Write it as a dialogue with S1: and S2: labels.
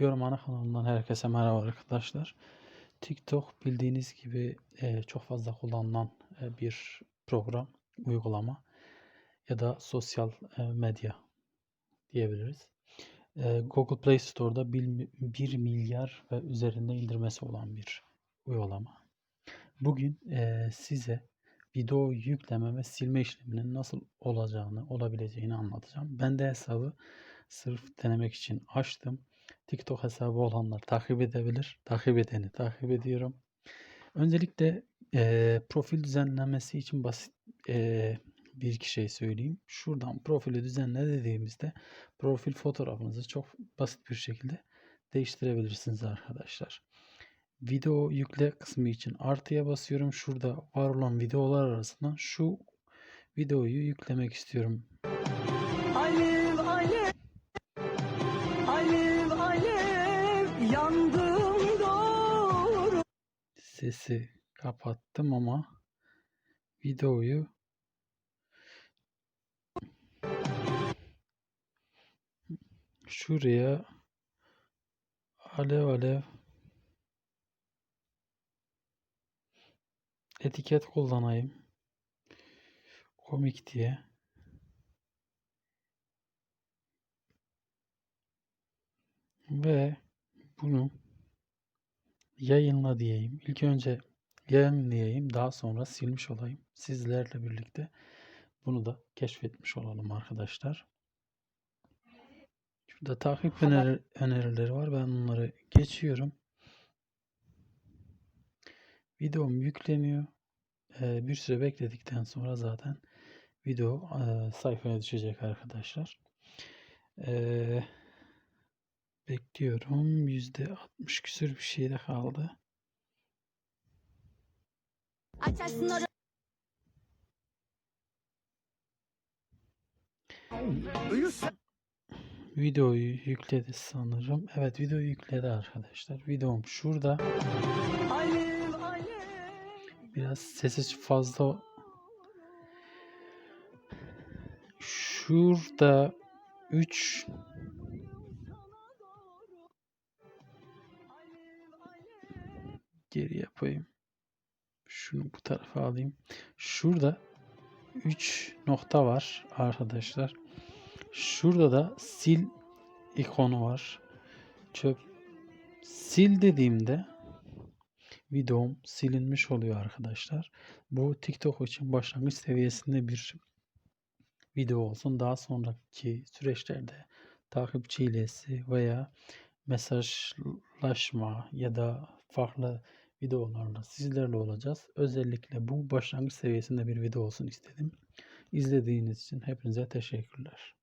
S1: Yorum ana kanalından herkese merhaba arkadaşlar. TikTok bildiğiniz gibi e, çok fazla kullanılan e, bir program, uygulama ya da sosyal e, medya diyebiliriz. E, Google Play Store'da 1 milyar ve üzerinde indirmesi olan bir uygulama. Bugün e, size video yükleme ve silme işleminin nasıl olacağını, olabileceğini anlatacağım. Ben de hesabı sırf denemek için açtım. TikTok hesabı olanlar takip edebilir. Takip edeni takip ediyorum. Öncelikle e, profil düzenlemesi için basit e, bir iki şey söyleyeyim. Şuradan profili düzenle dediğimizde profil fotoğrafınızı çok basit bir şekilde değiştirebilirsiniz arkadaşlar. Video yükle kısmı için artıya basıyorum. Şurada var olan videolar arasından şu videoyu yüklemek istiyorum.
S2: Alev yandım doğru
S1: Sesi kapattım ama videoyu şuraya alev alev etiket kullanayım. Komik diye. Ve bunu yayınla diyeyim. İlk önce yayınlayayım. Daha sonra silmiş olayım. Sizlerle birlikte bunu da keşfetmiş olalım arkadaşlar. Şurada takip öneri- önerileri var. Ben onları geçiyorum. Videom yükleniyor. Ee, bir süre bekledikten sonra zaten video e, sayfaya düşecek arkadaşlar. Ee, bekliyorum. %60 küsür bir şey de kaldı.
S3: Açarsın
S1: Videoyu yükledi sanırım. Evet videoyu yükledi arkadaşlar. Videom şurada. Biraz sesi fazla. Şurada 3 geri yapayım. Şunu bu tarafa alayım. Şurada 3 nokta var arkadaşlar. Şurada da sil ikonu var. Çöp sil dediğimde videom silinmiş oluyor arkadaşlar. Bu TikTok için başlangıç seviyesinde bir video olsun. Daha sonraki süreçlerde takipçi hilesi veya mesajlaşma ya da farklı videolarla sizlerle olacağız. Özellikle bu başlangıç seviyesinde bir video olsun istedim. İzlediğiniz için hepinize teşekkürler.